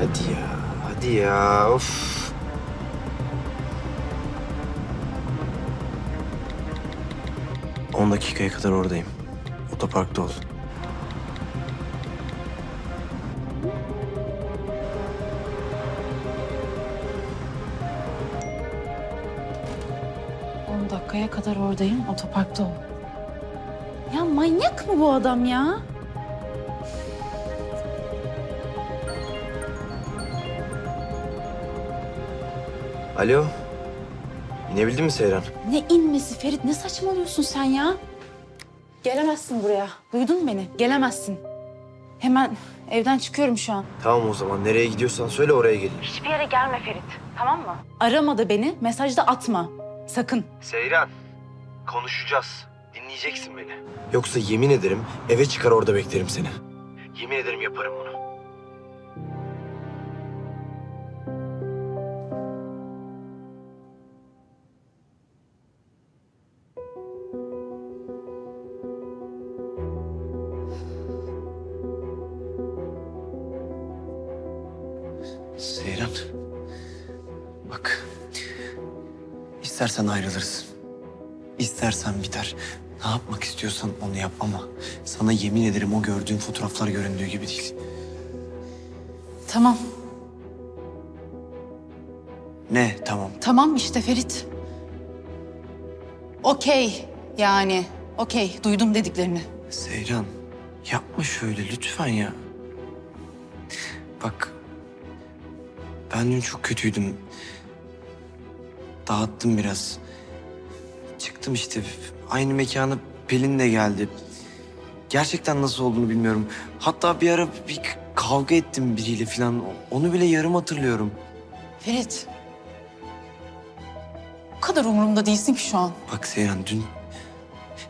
Hadi ya, hadi ya. Of. On dakikaya kadar oradayım. Otoparkta ol. On dakikaya kadar oradayım, otoparkta ol. Ya manyak mı bu adam ya? Alo. İnebildin mi Seyran? Ne inmesi Ferit, ne saçmalıyorsun sen ya? Gelemezsin buraya. Duydun mu beni? Gelemezsin. Hemen evden çıkıyorum şu an. Tamam o zaman. Nereye gidiyorsan söyle oraya gelin. Hiçbir yere gelme Ferit, tamam mı? Arama da beni, mesaj da atma. Sakın. Seyran. Konuşacağız. Dinleyeceksin beni. Yoksa yemin ederim eve çıkar orada beklerim seni. Yemin ederim yaparım bunu. İstersen ayrılırız. İstersen biter. Ne yapmak istiyorsan onu yap ama sana yemin ederim o gördüğün fotoğraflar göründüğü gibi değil. Tamam, Ne? Tamam. tamam işte Ferit. Okey yani, okey. Duydum dediklerini. Seyran yapma şöyle lütfen ya. Bak ben dün çok kötüydüm. Dağıttım biraz. Çıktım işte aynı mekana Pelin de geldi. Gerçekten nasıl olduğunu bilmiyorum. Hatta bir ara bir kavga ettim biriyle falan. Onu bile yarım hatırlıyorum. Ferit. O kadar umurumda değilsin ki şu an. Bak Seyran dün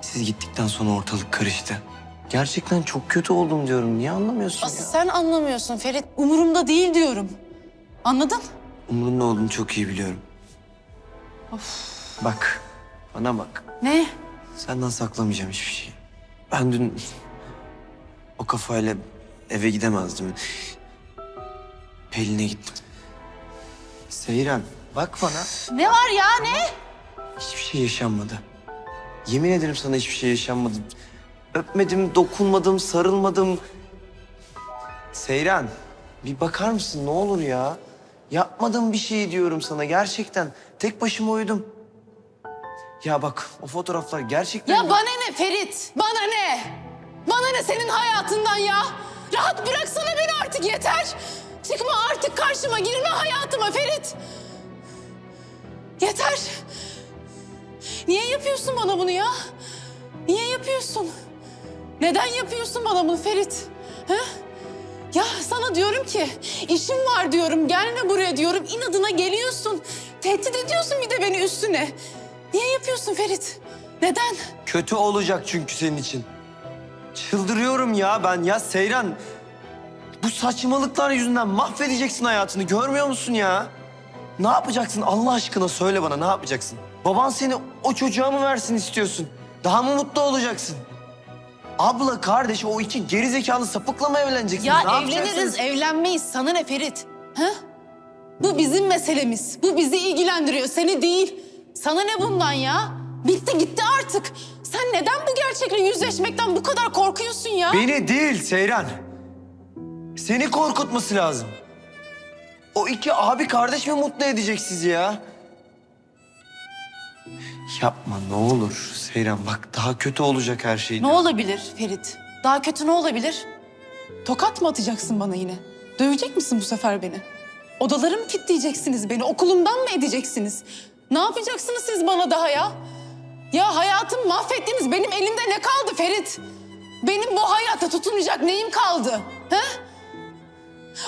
siz gittikten sonra ortalık karıştı. Gerçekten çok kötü oldum diyorum. Niye anlamıyorsun Asıl ya? sen anlamıyorsun Ferit. Umurumda değil diyorum. Anladın? Umurumda olduğunu çok iyi biliyorum. Bak, bana bak. Ne? Senden saklamayacağım hiçbir şey. Ben dün o kafayla eve gidemezdim. Pelin'e gittim. Seyran, bak bana. Ne var ya ne? Hiçbir şey yaşanmadı. Yemin ederim sana hiçbir şey yaşanmadı. Öpmedim, dokunmadım, sarılmadım. Seyran, bir bakar mısın ne olur ya? Yapmadım bir şey diyorum sana gerçekten. Tek başıma uyudum. Ya bak o fotoğraflar gerçekten... Ya bana ne Ferit? Bana ne? Bana ne senin hayatından ya? Rahat bıraksana beni artık yeter. Çıkma artık karşıma girme hayatıma Ferit. Yeter. Niye yapıyorsun bana bunu ya? Niye yapıyorsun? Neden yapıyorsun bana bunu Ferit? Ha? Ya sana diyorum ki işim var diyorum gelme buraya diyorum inadına geliyorsun. Tehdit ediyorsun bir de beni üstüne. Niye yapıyorsun Ferit? Neden? Kötü olacak çünkü senin için. Çıldırıyorum ya ben ya Seyran. Bu saçmalıklar yüzünden mahvedeceksin hayatını görmüyor musun ya? Ne yapacaksın Allah aşkına söyle bana ne yapacaksın? Baban seni o çocuğa mı versin istiyorsun? Daha mı mutlu olacaksın? Abla, kardeş o iki gerizekalı sapıkla mı evleneceksiniz? Ya Ne evleniriz, yapacaksınız? evlenmeyiz. Sana ne Ferit? Ha? Bu bizim meselemiz. Bu bizi ilgilendiriyor, seni değil. Sana ne bundan ya? Bitti gitti artık. Sen neden bu gerçekle yüzleşmekten bu kadar korkuyorsun ya? Beni değil Seyran. Seni korkutması lazım. O iki abi kardeş mi mutlu edecek sizi ya? Yapma ne olur Seyran bak daha kötü olacak her şey. Ne olabilir Ferit? Daha kötü ne olabilir? Tokat mı atacaksın bana yine? Dövecek misin bu sefer beni? Odaları mı kilitleyeceksiniz beni? Okulumdan mı edeceksiniz? Ne yapacaksınız siz bana daha ya? Ya hayatımı mahvettiniz. Benim elimde ne kaldı Ferit? Benim bu hayata tutunacak neyim kaldı? He?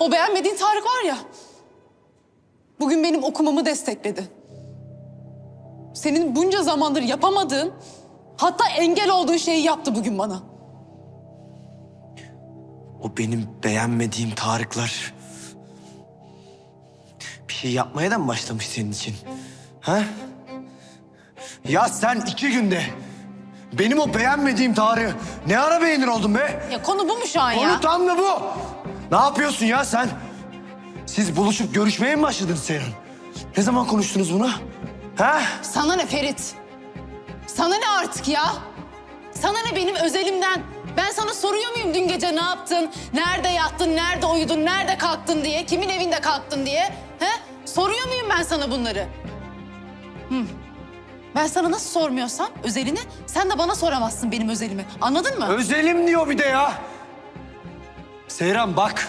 O beğenmediğin Tarık var ya. Bugün benim okumamı destekledi. Senin bunca zamandır yapamadığın, hatta engel olduğun şeyi yaptı bugün bana. O benim beğenmediğim Tarıklar. Şey yapmaya da mı başlamış senin için? Ha? Ya sen iki günde benim o beğenmediğim Tarık'ı ne ara beğenir oldun be? Ya konu bu mu şu an ya? Konu tam da bu. Ne yapıyorsun ya sen? Siz buluşup görüşmeye mi başladınız Seyran? Ne zaman konuştunuz bunu? Ha? Sana ne Ferit? Sana ne artık ya? Sana ne benim özelimden? Ben sana soruyor muyum dün gece ne yaptın? Nerede yattın, nerede uyudun, nerede kalktın diye? Kimin evinde kalktın diye? Soruyor muyum ben sana bunları? Hı. Ben sana nasıl sormuyorsam özelini, sen de bana soramazsın benim özelimi. Anladın mı? Özelim diyor bir de ya. Seyran bak.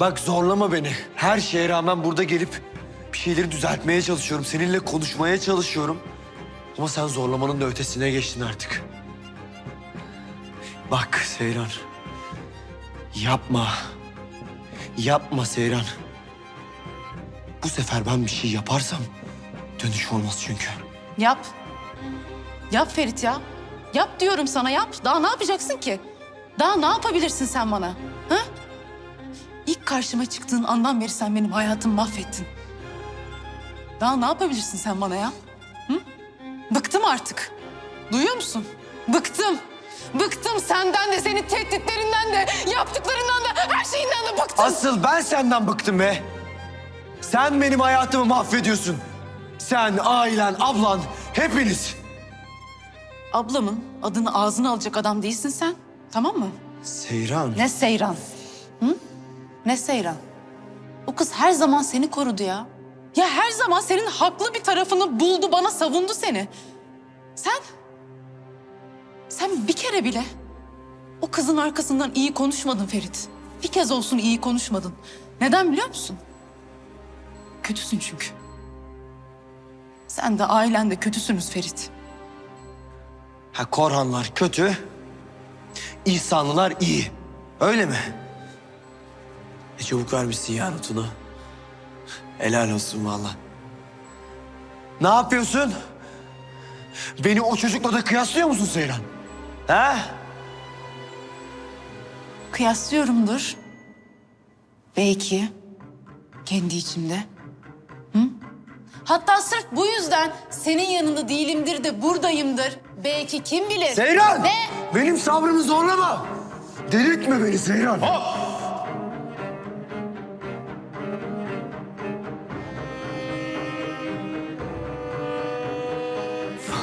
Bak zorlama beni. Her şeye rağmen burada gelip bir şeyleri düzeltmeye çalışıyorum. Seninle konuşmaya çalışıyorum. Ama sen zorlamanın da ötesine geçtin artık. Bak Seyran. Yapma. Yapma Seyran. Bu sefer ben bir şey yaparsam dönüş olmaz çünkü. Yap. Yap Ferit ya. Yap diyorum sana yap. Daha ne yapacaksın ki? Daha ne yapabilirsin sen bana? Ha? İlk karşıma çıktığın andan beri sen benim hayatımı mahvettin. Daha ne yapabilirsin sen bana ya? Hı? Bıktım artık. Duyuyor musun? Bıktım. Bıktım senden de, senin tehditlerinden de, yaptıklarından da, her şeyinden de bıktım. Asıl ben senden bıktım be. Sen benim hayatımı mahvediyorsun. Sen, ailen, ablan, hepiniz. Ablamın adını ağzına alacak adam değilsin sen. Tamam mı? Seyran. Ne Seyran? Hı? Ne Seyran? O kız her zaman seni korudu ya. Ya her zaman senin haklı bir tarafını buldu, bana savundu seni. Sen... Sen bir kere bile o kızın arkasından iyi konuşmadın Ferit. Bir kez olsun iyi konuşmadın. Neden biliyor musun? Kötüsün çünkü. Sen de ailen de kötüsünüz Ferit. Ha Korhanlar kötü, İhsanlılar iyi. Öyle mi? Ne çabuk vermişsin ya notunu. Helal olsun valla. Ne yapıyorsun? Beni o çocukla da kıyaslıyor musun Seyran? Ha? Kıyaslıyorumdur. Belki kendi içimde. Hatta sırf bu yüzden senin yanında değilimdir de buradayımdır. Belki kim bilir. Seyran! Ne? Benim sabrımı zorlama. Delirtme beni Seyran.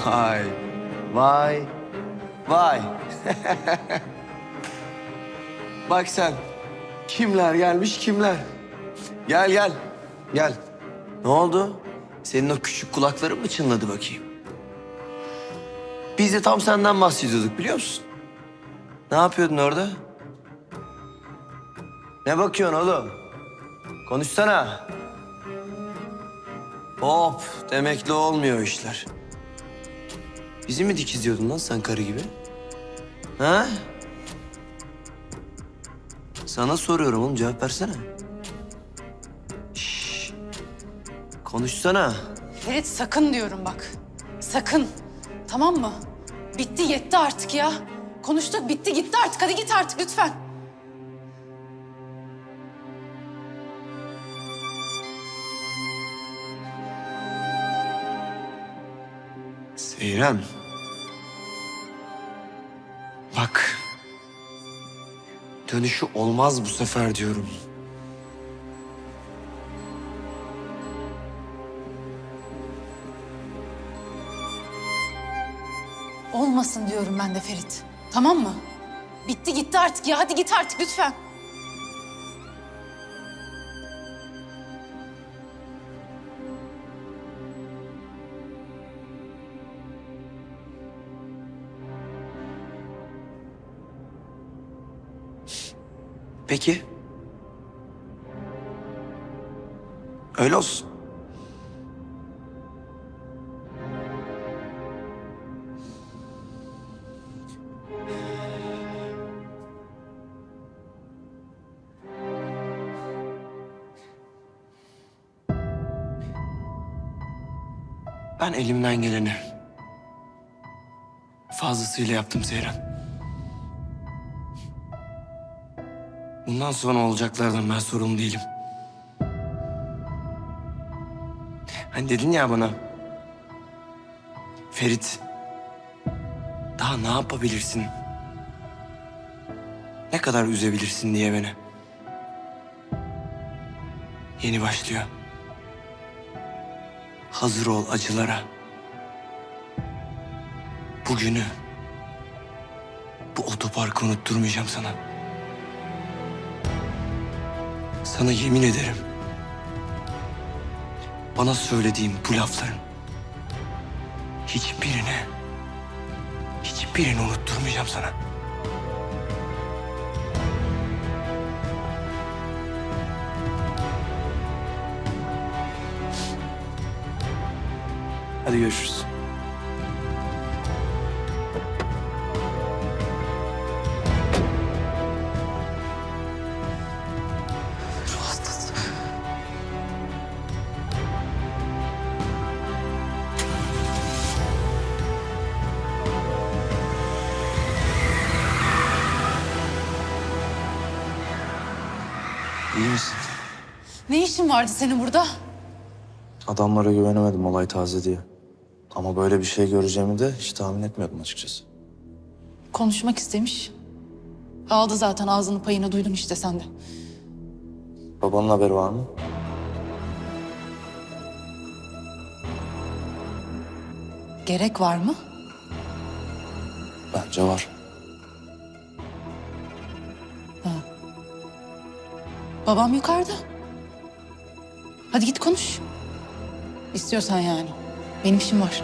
Vay, vay, vay. Bak sen, kimler gelmiş kimler. Gel gel, gel. Ne oldu? Senin o küçük kulakların mı çınladı bakayım? Biz de tam senden bahsediyorduk biliyor musun? Ne yapıyordun orada? Ne bakıyorsun oğlum? Konuşsana. Hop, demekle olmuyor işler. Bizi mi dikizliyordun lan sen karı gibi? Ha? Sana soruyorum oğlum cevap versene. Konuşsana. Ferit sakın diyorum bak. Sakın. Tamam mı? Bitti yetti artık ya. Konuştuk bitti gitti artık. Hadi git artık lütfen. Seyran. Bak. Dönüşü olmaz bu sefer diyorum. Olmasın diyorum ben de Ferit. Tamam mı? Bitti gitti artık ya. Hadi git artık lütfen. Peki. Öyle olsun. Ben elimden geleni fazlasıyla yaptım Seyran. Bundan sonra olacaklardan ben sorumlu değilim. Hani dedin ya bana... Ferit... Daha ne yapabilirsin? Ne kadar üzebilirsin diye beni. Yeni başlıyor. Hazır ol acılara. Bugünü, bu otoparkı unutturmayacağım sana. Sana yemin ederim. Bana söylediğim bu lafların hiçbirini, hiçbirini unutturmayacağım sana. Hadi görüşürüz. İyi misin? Ne işin vardı senin burada? Adamlara güvenemedim olay taze diye. Ama böyle bir şey göreceğimi de hiç tahmin etmiyordum açıkçası. Konuşmak istemiş. Aldı zaten ağzını payını duydun işte sen de. Babanın haberi var mı? Gerek var mı? Bence var. Babam yukarıda. Hadi git konuş. İstiyorsan yani. Benim işim var.